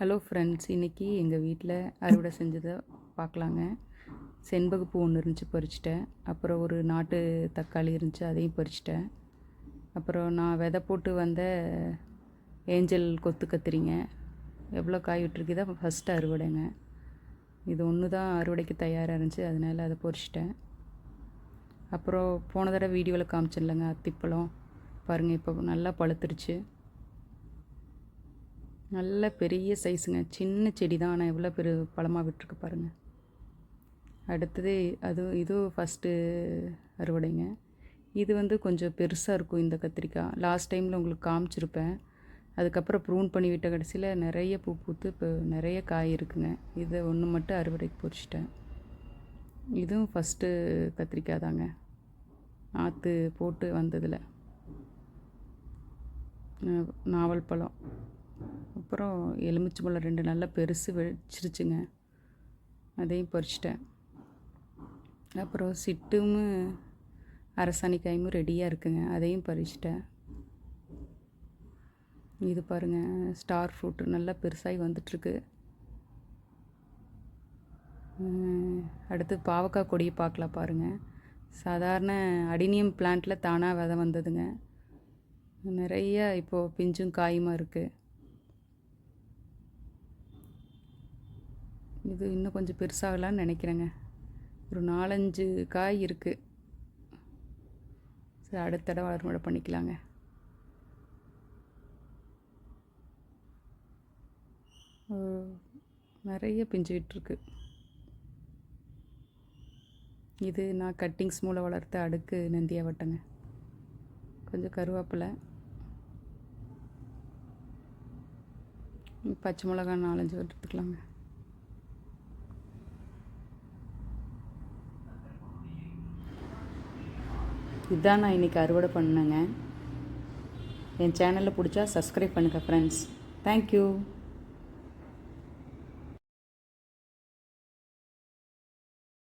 Hello friends இன்றைக்கி எங்கள் வீட்டில் அறுவடை செஞ்சதை பார்க்கலாங்க செண்பகப்பூ ஒன்று இருந்துச்சு பறிச்சிட்டேன். அப்புறம் ஒரு நாட்டு தக்காளி இருந்துச்சு அதையும் பறிச்சிட்டேன். அப்புறம் நான் விதை போட்டு வந்த ஏஞ்சல் கொத்து கத்திரிங்க. எவ்வளோ காய் விட்டுருக்கு ஃபஸ்ட்டு அறுவடைங்க. இது ஒன்று தான் அறுவடைக்கு தயாராக இருந்துச்சு அதனால் அதை பொறிச்சிட்டேன். அப்புறம் போன தடவை வீடியோவில் காமிச்சிடலங்க அத்திப்பழம். பாருங்கள் இப்போ நல்லா பழுத்துருச்சு. நல்ல பெரிய சைஸுங்க. சின்ன செடி தான். ஆனால் எவ்வளோ பெரு பழமாக விட்டுருக்கு பாருங்கள் அடுத்தது அது இதுவும் ஃபஸ்ட்டு அறுவடைங்க. இது வந்து கொஞ்சம் பெருசாக இருக்கும் இந்த கத்திரிக்காய். லாஸ்ட் டைமில் உங்களுக்கு காமிச்சிருப்பேன். அதுக்கப்புறம் ப்ரூன் பண்ணி விட்ட கடைசியில் நிறைய பூ பூத்து இப்போ நிறைய காய் இருக்குங்க. இதை ஒன்று மட்டும் அறுவடைக்கு பொறிச்சிட்டேன். இதுவும் ஃபஸ்ட்டு கத்திரிக்காய் தாங்க. நாற்று போட்டு வந்ததில். நாவல் பழம். அப்புறம் எலுமிச்சம்பழம் ரெண்டு நல்லா பெருசு வச்சிருச்சுங்க அதையும் பறிச்சிட்டேன். அப்புறம் சிட்டும் அரசாணிக்காயும் ரெடியாக இருக்குங்க. அதையும் பறிச்சிட்டேன். இது பாருங்கள் ஸ்டார் ஃப்ரூட்டு நல்லா பெருசாகி வந்துட்டுருக்கு. அடுத்து பாவக்காய் கொடியை பார்க்கலாம் பாருங்கள் சாதாரண அடினியம் பிளான்ட்டில் தானாக விதை வந்ததுங்க. நிறைய இப்போது பிஞ்சும் காயுமா இருக்குது இது இன்னும் கொஞ்சம் பெருசாகலான்னு நினைக்கிறேங்க. ஒரு நாலஞ்சு காய் இருக்குது சரி அடுத்த தடவை அறுவடை பண்ணிக்கலாங்க. நிறைய பிஞ்சு விட்டுருக்கு. இது நான் கட்டிங்ஸ் மூலம் வளர்த்த அடுக்கு நந்தியாக வட்டங்க. கொஞ்சம் கருவேப்பிலை. பச்சை மிளகா நாலஞ்சு எடுத்துக்கலாங்க இதுதான் நான் இன்றைக்கி அறுவடை பண்ணேங்க. என் சேனலில் பிடிச்சா சப்ஸ்கிரைப் பண்ணுங்கள் ஃப்ரெண்ட்ஸ் தேங்க்யூ